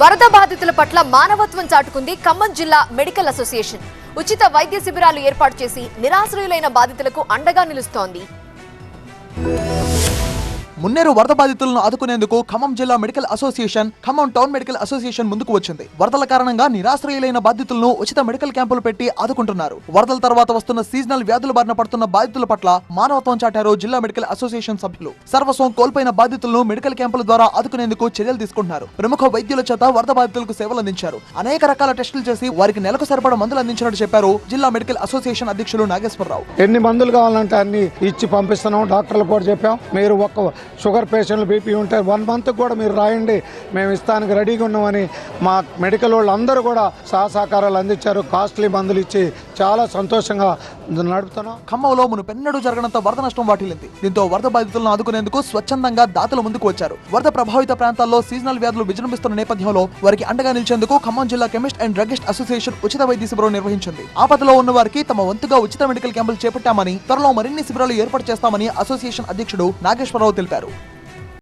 వరద బాధితుల పట్ల మానవత్వం చాటుకుంది ఖమ్మం జిల్లా మెడికల్ అసోసియేషన్. ఉచిత వైద్య శిబిరాలు ఏర్పాటు చేసి నిరాశ్రయులైన బాధితులకు అండగా నిలుస్తోంది. మున్నేరు వరద బాధితులను ఆదుకునేందుకు ఖమ్మం జిల్లా medical association Khammam town medical association ముందుకు వచ్చింది. వరదల కారణంగా నిరాశ్రయులైన బాధితులను ఉచిత మెడికల్ క్యాంపులు పెట్టి ఆదుకుంటున్నారు. వరదల తర్వాత వస్తున్న సీజనల్ వ్యాధుల బారిన పడుతున్న బాధితుల పట్ల మానవత్వం చాటారు జిల్లా మెడికల్ అసోసియేషన్ సభ్యులు. సర్వస్వం కోల్పోయిన బాధితులను మెడికల్ క్యాంపుల ద్వారా ఆదుకునేందుకు చర్యలు తీసుకుంటున్నారు. ప్రముఖ వైద్యుల చేత వరద బాధితులకు సేవలు అందించారు. అనేక రకాల టెస్టులు చేసి వారికి నెలకు సరిపడా మందులు అందించినట్టు చెప్పారు జిల్లా మెడికల్ అసోసియేషన్ అధ్యక్షులు నాగేశ్వరరావు. ఎన్ని మందులు కావాలంటే అన్ని ఇచ్చి పంపిస్తున్నాం. డాక్టర్లు కూడా చెప్పాం. మీరు ఒక్క షుగర్ పేషెంట్లు బీపీ ఉంటే వన్ మంత్ కూడా మీరు రాయండి. మేము ఇస్తానికి రెడీగా ఉన్నామని మా మెడికల్ వాళ్ళు అందరూ కూడా సహా సహకారాలు అందించారు. కాస్ట్లీ మందులు ఇచ్చి చాలా సంతోషంగా నడుపుతున్నాం. ఖమ్మంలో మునుపెన్నడూ జరగనంత వరద నష్టం వాటిల్లింది. దీంతో వరద బాధితులను ఆదుకునేందుకు స్వచ్ఛందంగా దాతలు ముందుకు వచ్చారు వరద ప్రభావిత ప్రాంతాల్లో సీజనల్ వ్యాధులు విజృంభిస్తున్న నేపథ్యంలో వారికి అండగా నిలిచేందుకు ఖమ్మం జిల్లా కెమిస్ట్ అండ్ డ్రగిస్ట్ అసోసియేషన్ ఉచిత వైద్య శిబిరం నిర్వహించింది. ఆపదలో ఉన్న వారికి తమ వంతుగా ఉచిత మెడికల్ క్యాంపులు చేపట్టామని త్వరలో మరిన్ని శిబిరాలు ఏర్పాటు చేస్తామని అసోసియేషన్ అధ్యక్షుడు నాగేశ్వరరావు తెలిపారు. Ícaro.